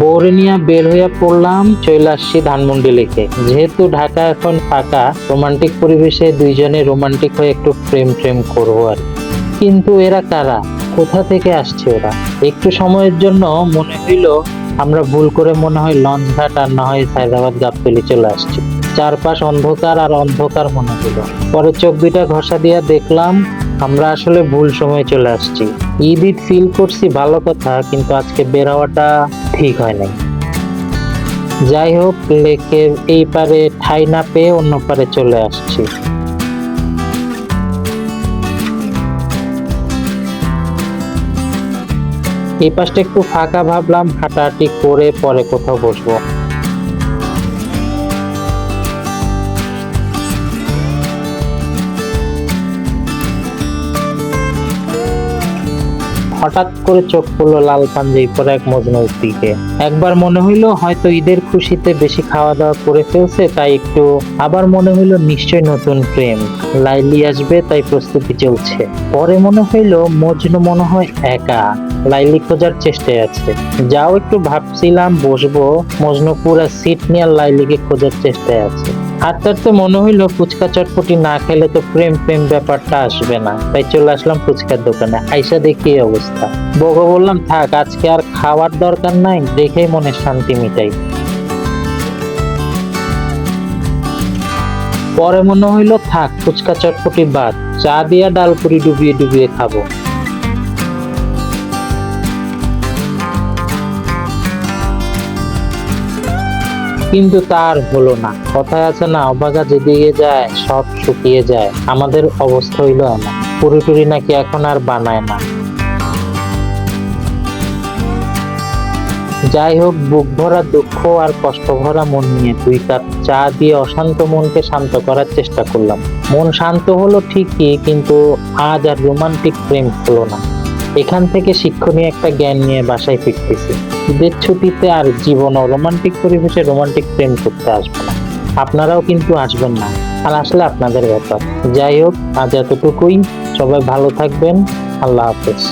বৌরে নিয়ে বের হইয়া পড়লাম চলে আসছি ধানমন্ডি লেকে। যেহেতু ঢাকা এখন ফাঁকা, রোমান্টিক পরিবেশে দুইজনে রোমান্টিক হয়ে একটু প্রেম প্রেম করব আর। কিন্তু এরা কারা? কোথা থেকে আসছে ওরা? একটু সময়ের জন্য মনে হইল আমরা ভুল করে মনে হয় লঞ্চ ঘাট আর না হয় সাইদাবাদ গাবতলি চলে আসছি। চারপাশ অন্ধকার আর অন্ধকার মনে হলো পরে চোখ দুইটা ঘষা দিয়া দেখলাম, আমরা আসলে ভুল সময়ে চলে আসছি। ঈদ ফিল করছি ভালো কথা, কিন্তু আজকে বের হওয়াটা ঠিক হয় নাই যাই হোক লেকের এই পারে ঠাই না পেয়ে অন্য পারে চলে আসছি। এই পাশটা একটু ফাঁকা ভাবলাম, হাঁটাহাঁটি করে পরে কোথাও বসবো। হঠাৎ করে চোখ পড়ল লাল পাঞ্জাবি পরে এক মজনুর দিকে একবার মনে হইল হয়তো ঈদের খুশিতে বেশি খাওয়া দাওয়া করে ফেলছে, তাই একটু আবার মনে হইল নিশ্চয় নতুন প্রেম। লাইলি আসবে, তাই প্রস্তুতি চলছে। পরে মনে হইল মজনু মনে হয় একা। লাইলি খোঁজার চেষ্টায় আছে। যাও একটু ভাবছিলাম, বসবো। মজনু পুরা সিট নিয়ে লাইলিকে খোঁজার চেষ্টায় আছে। হাঁটতে হাঁটতে মনে হইল ফুচকা চটপটি না খেলে তো প্রেম প্রেম ব্যাপারটা আসবে না। তাই চলে আসলাম ফুচকার দোকানে। আইসা দেখি অবস্থা। বগো বললাম, থাক, আজকে আর খাওয়ার দরকার নাই, দেখেই মনে শান্তি মিটাই। পরে মনে হইল, থাক, ফুচকা চটপটি বাদ। চা দিয়া ডালপুরি ডুবিয়ে ডুবিয়ে খাব। কিন্তু তার হলো না। কথায় আছে না অবাগা যেদিকে যায়, সব শুকিয়ে যায়। আমাদের অবস্থা হইল এমন। পুরি টুরি নাকি এখন আর বানায় না। যাই হোক, বুক ভরা দুঃখ আর কষ্ট ভরা মন নিয়ে দুই কাপ চা দিয়ে অশান্ত মনকে শান্ত করার চেষ্টা করলাম। মন শান্ত হলো ঠিকই, কিন্তু আজ আর রোমান্টিক প্রেম হলো না। এখান থেকে শিক্ষণীয় একটা জ্ঞান নিয়ে বাসায় ফিরতেছি। ঈদের ছুটিতে আর জীবন রোমান্টিক পরিবেশে রোমান্টিক প্রেম করতে আসব না। আপনারাও কিন্তু আসবেন না। আর আসলে আপনাদের ব্যাপার। যাই হোক, আজ এতটুকুই। সবাই ভালো থাকবেন। আল্লাহ হাফেজ।